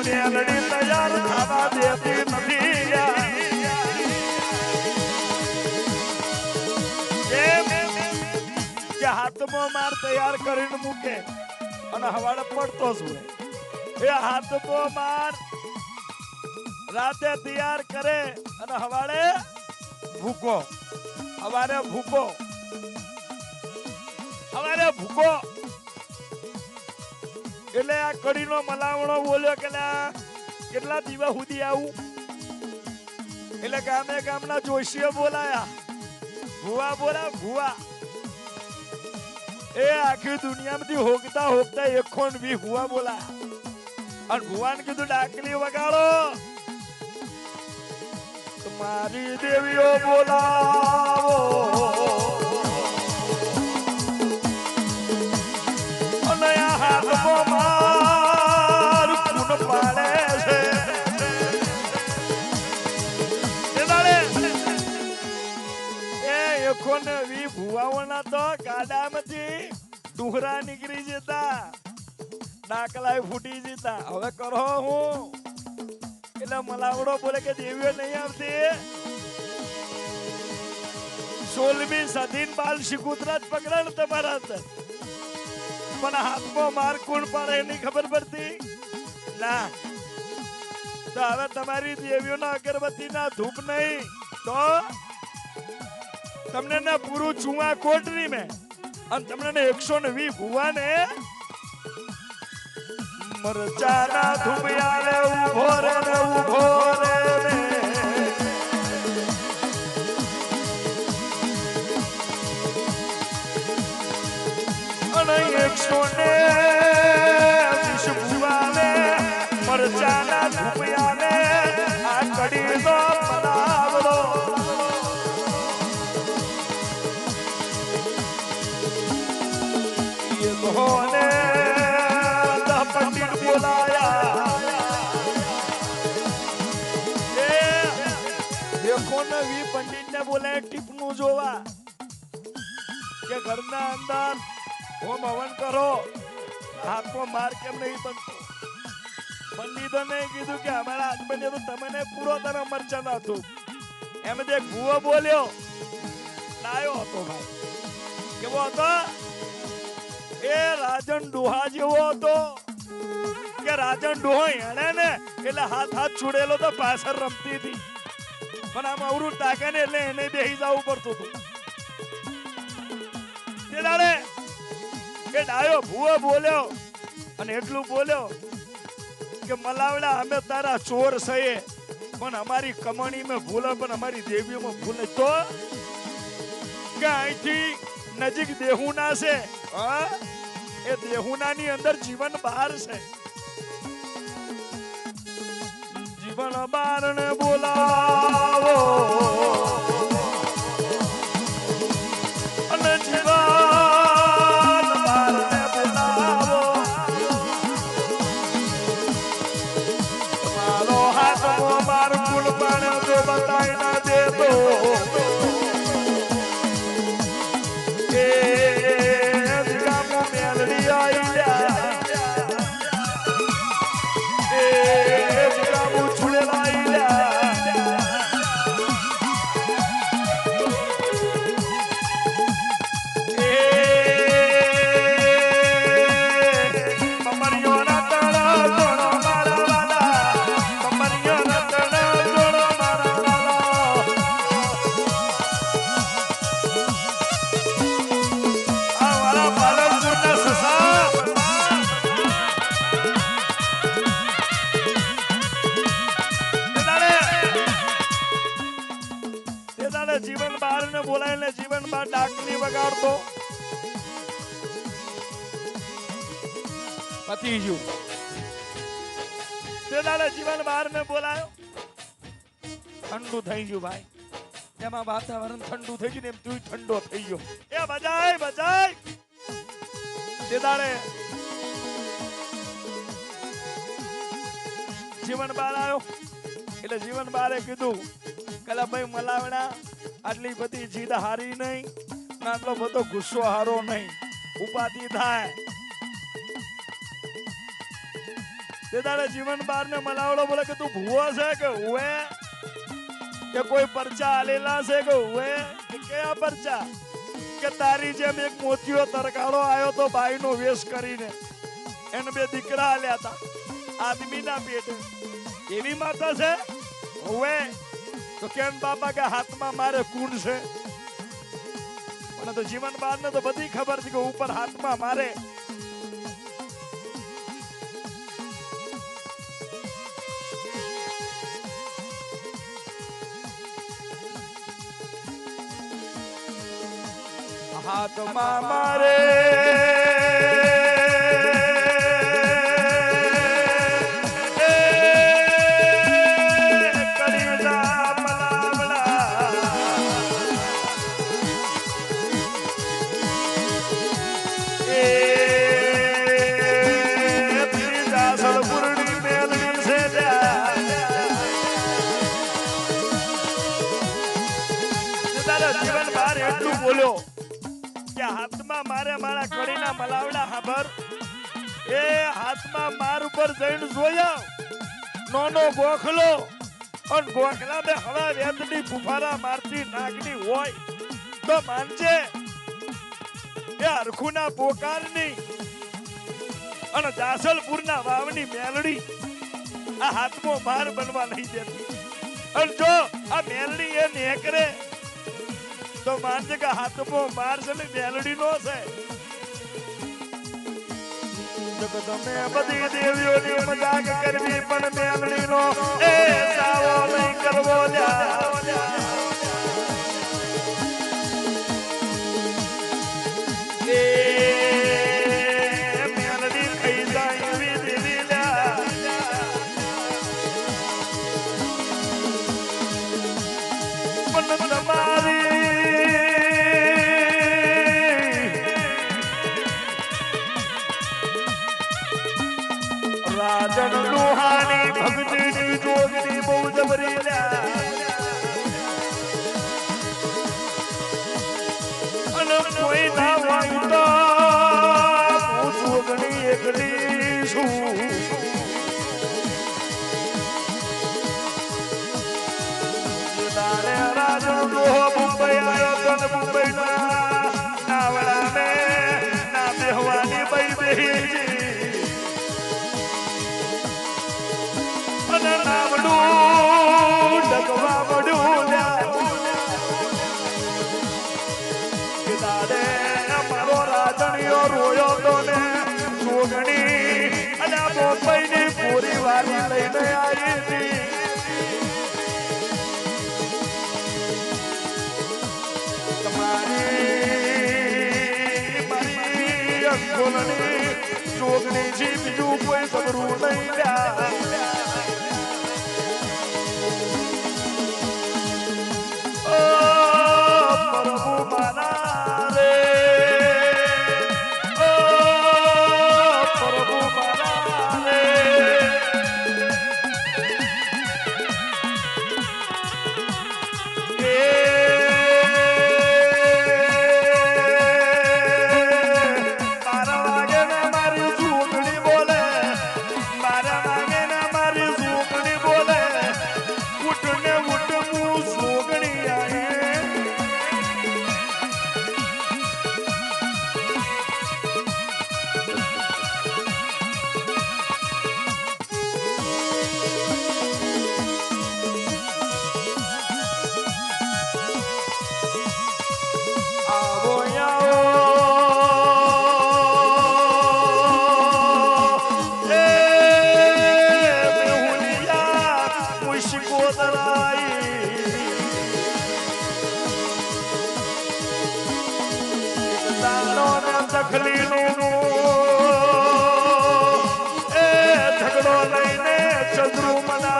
મેલડી તૈયાર થવા દેતી નથી હાથમાં માર તૈયાર કરીને મૂકે અને હવાડે પડતો જ હોય એ હાથમાં માર રાતે તૈયાર કરે ભૂકો એટલે આ કડીનો મલાવણો બોલ્યો કે કેટલા દીવા સુધી આવું? એટલે ગામે ગામના જોશીઓ બોલાયા, ભુવા બોલા, ભુવા. એ આખી દુનિયામાંથી હોગતા હોગતા એકો ને વી ભુવા બોલા અને ભુવાને કીધું, ડાકલી વગાડો. મારી દેવીઓ બોલાવો. ડુહરા નીકળી જતા. ડાકલાય ફૂટી જતા. હવે કરો હું. એટલે મલાવડો બોલે કે દેવીઓ નહીં આવતી. સોલમી સધીન બાલ શિકુતરા જ પકડે ને તમારા પણ હાથમાં માર કોણ પાડે એની ખબર પડતી? ના. તો હવે તમારી દેવીઓના અગરબત્તીના ધૂપ નહીં. તો? તમને ના પૂરું ચુવા કોટરી મેં. અને તમને ને એકસો ને વી ભુવાને મરચાના ધુમિયાને ઊભો રે ને ઊભો રે ને. એકસો ને ભુવાને મરચાના ધુમિયાને આ કડીનો વી પંડિત ને બોલાય ટીપનું જોવા. કે ઘરના અંદર હોમ હવન કરો. હાથમાં માર કેમ નહીં બનતો? પંડિતોને કીધું કે અમારા હાથ તો તમને પૂરો તને મરચા ના હતું એમ તે ભૂવો બોલ્યો. લાયો હતો ભાઈ. કેવો હતો? એ રાજન ડોહા જેવો હતો. કે રાજન ડોહો એણે ને, એટલે હાથ હાથ છોડેલો તો પાછળ રમતી હતી. પણ આમ ટાકે ને એટલે એને બેહી જવું પડતું હતું. મલાવડા, અમે તારા ચોર સહે પણ અમારી કમાણી મેં ભૂલે પણ અમારી દેવીઓમાં ભૂલે તો કે અહીંથી નજીક દેહુના છે, હા? એ દેહુના ની અંદર જીવન બહાર છે. જીવન બારણે બોલાવો. અને જીવન વગાડતો પતી ગયું જીવન બહાર મેં બોલાયો ઠંડુ થઈ ગયું ભાઈ એમાં વાતાવરણ ઠંડુ થઈ ગયું એમ તું ઠંડો થઈ ગયો એ બજાય બજાય તે જીવન બાર આવ્યો એટલે જીવન બારે કીધું કલા ભાઈ મલાવડા આટલી બધી જીદ હારી નહીં ને, આટલો બધો ગુસ્સો હારો નહીં. ઉપાધિ થાય. તે તારે જીવન બાર ને મલાવડો બોલે કે તું ભૂવો છે કે હુએ? કે કોઈ પરચા આલેલા છે કે હુએ? કયા પરચા? કે તારી જેમ એક મોતીઓ તરકાળો આવ્યો તો ભાઈનો વેશ કરીને. એને બે દીકરા આલ્યા હતા આદમીના પેટે. એવી માતા છે? હુએ? તો કેમ બાપા કે હાથમાં મારે કુંડ છે? પણ તો જીવન બાદ ને તો બધી ખબર છે કે ઉપર હાથમાં મારે. હાથમાં મારે. તારા જીવન બહાર એટલું બોલ્યો કે હાથમાં મારે મારા કડીના મલાવડા હાભર. એ હાથમાં માર ઉપર જઈને જોયા. નોનો ગોખલો. અને ગોખલા ને હવા વેદની ફુફારા મારતી નાગની હોય તો માનજે. એ હરખુના પોકારની અને જાસલપુરના વાવની મેલડી આ હાથમાં માર બનવા નહીં દેતી. અને જો આ મેલડી એ નેકરે તો માનજે કે હાથમો માર છે ને બેલડી નો છે તમે બધી દેવીઓની મજાક કરવી પણ બેલડી નો એ Jesús. જોગણી છે બીજું કોઈ સબરું નહીં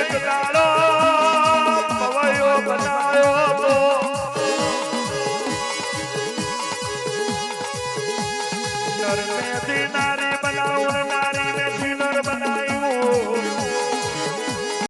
એક દાડો પવાયો બનાયો